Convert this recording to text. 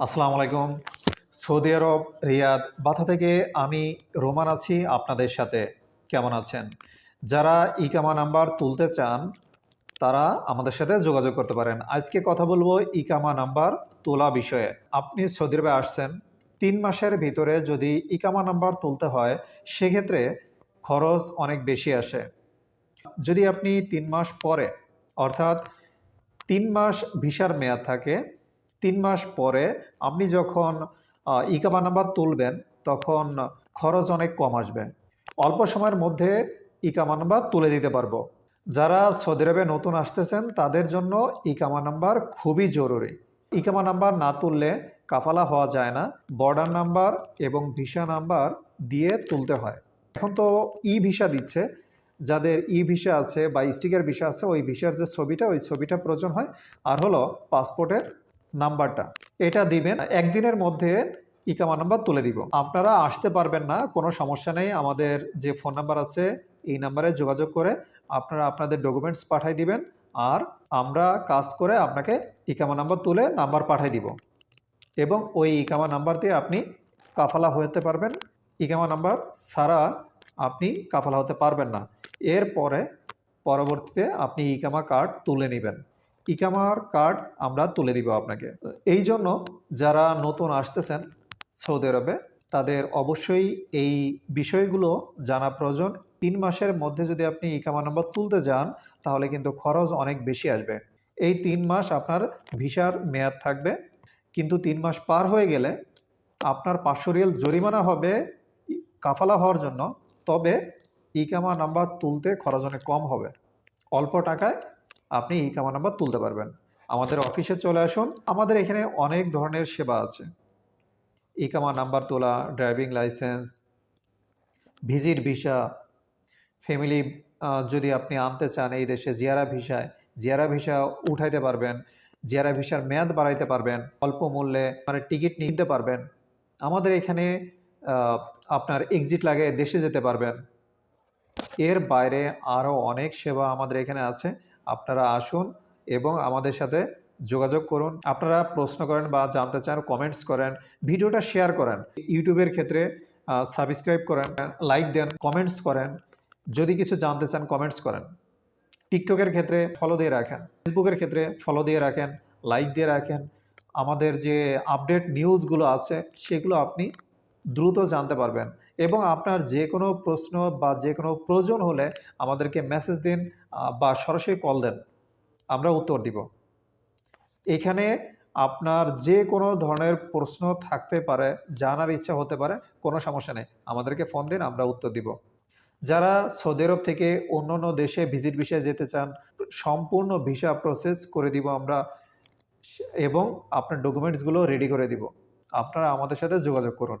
আসসালামু আলাইকুম। সৌদি আরব, রিয়াদ, বাথা থেকে আমি রোমান আছি, আপনাদের সাথে। কেমন আছেন? যারা ইকামা নাম্বার তুলতে চান, তারা আমাদের সাথে যোগাযোগ করতে পারেন। আজকে কথা বলব ইকামা নাম্বার তোলা বিষয়ে। আপনি সৌদি আরবে আসছেন, তিন মাসের ভিতরে যদি ইকামা নাম্বার তুলতে হয়, সেক্ষেত্রে খরচ অনেক বেশি আসে। যদি আপনি তিন মাস পরে, অর্থাৎ তিন মাস ভিসার মেয়াদ থাকে তিন মাস পরে আপনি যখন ইকামা নাম্বার তুলবেন, তখন খরচ অনেক কম আসবে। অল্প সময়ের মধ্যে ইকামা নাম্বার তুলে দিতে পারব। যারা সৌদি আরবে নতুন আসতেছেন, তাদের জন্য ইকামা নাম্বার খুবই জরুরি। ইকামা নাম্বার না তুললে কাফালা হওয়া যায় না, বর্ডার নাম্বার এবং ভিসা নাম্বার দিয়ে তুলতে হয়। এখন তো ই ভিসা দিচ্ছে। যাদের ই ভিসা আছে বা স্টিকার ভিসা আছে, ওই ভিসার যে ছবিটা, ওই ছবিটা প্রয়োজন হয়। আর হলো পাসপোর্টের নাম্বারটা। এটা দিবেন, একদিনের মধ্যে ইকামা নাম্বার তুলে দিব। আপনারা আসতে পারবেন না, কোনো সমস্যা নেই, আমাদের যে ফোন নাম্বার আছে, এই নাম্বারে যোগাযোগ করে আপনারা আপনাদের ডকুমেন্টস পাঠাই দিবেন, আর আমরা কাজ করে আপনাকে ইকামা নাম্বার তুলে নাম্বার পাঠাই দিব। এবং ওই ইকামা নাম্বার দিয়ে আপনি কাফালা হতে পারবেন। ইকামা নাম্বার ছাড়া আপনি কাফালা হতে পারবেন না। এরপরে পরবর্তীতে আপনি ইকামা কার্ড তুলে নেবেন। ইকামার কার্ড আমরা তুলে দিব আপনাকে। এই জন্য যারা নতুন আসতেছেন সৌদি আরবে, তাদের অবশ্যই এই বিষয়গুলো জানা প্রয়োজন। তিন মাসের মধ্যে যদি আপনি ইকামা নাম্বার তুলতে যান, তাহলে কিন্তু খরচ অনেক বেশি আসবে। এই তিন মাস আপনার ভিসার মেয়াদ থাকবে। কিন্তু তিন মাস পার হয়ে গেলে আপনার পাঁচশো রিয়াল জরিমানা হবে কাফালা হওয়ার জন্য। তবে ইকামা নাম্বার তুলতে খরচ অনেক কম হবে। অল্প টাকায় আপনি ইকামা নাম্বার তুলতে পারবেন। আমাদের অফিসে চলে আসুন। আমাদের এখানে অনেক ধরনের সেবা আছে। ইকামা নাম্বার তোলা, driving license, visit visa, family যদি আপনি আনতে চান এই দেশে জিয়ারা ভিসায়, জিয়ারা ভিসা উঠাইতে পারবেন, জিয়ারা ভিসার মেয়াদ বাড়াইতে পারবেন, অল্প মূল্যে মানে টিকিট নিতে পারবেন। আমাদের এখানে আপনার এক্সিট লাগে দেশে যেতে পারবেন। এর বাইরে আরও অনেক সেবা আমাদের এখানে আছে। আপনারা আসুন এবং আমাদের সাথে যোগাযোগ করুন। আপনারা প্রশ্ন করেন বা জানতে চান কমেন্টস করেন, ভিডিওটা শেয়ার করেন। ইউটিউবের ক্ষেত্রে সাবস্ক্রাইব করেন লাইক দেন কমেন্টস করেন। যদি কিছু জানতে চান কমেন্টস করেন। টিকটকের ক্ষেত্রে ফলো দিয়ে রাখেন। ফেসবুকের ক্ষেত্রে ফলো দিয়ে রাখেন লাইক দিয়ে রাখেন। আমাদের যে আপডেট নিউজগুলো আছে, সেগুলো আপনি দ্রুত জানতে পারবেন এবং আপনার যে কোনো প্রশ্ন বা যে কোনো প্রয়োজন হলে আমাদেরকে মেসেজ দিন বা সরাসরি কল দেন। আমরা উত্তর দিব। এখানে আপনার যে কোনো ধরনের প্রশ্ন থাকতে পারে, জানার ইচ্ছা হতে পারে, কোনো সমস্যা নেই। আমাদেরকে ফোন দিন, আমরা উত্তর দিব। যারা সৌদি আরব থেকে অন্য অন্য দেশে ভিজিট ভিসায় যেতে চান, সম্পূর্ণ ভিসা প্রসেস করে দিব আমরা এবং আপনার ডকুমেন্টসগুলো রেডি করে দিব। আপনারা আমাদের সাথে যোগাযোগ করুন।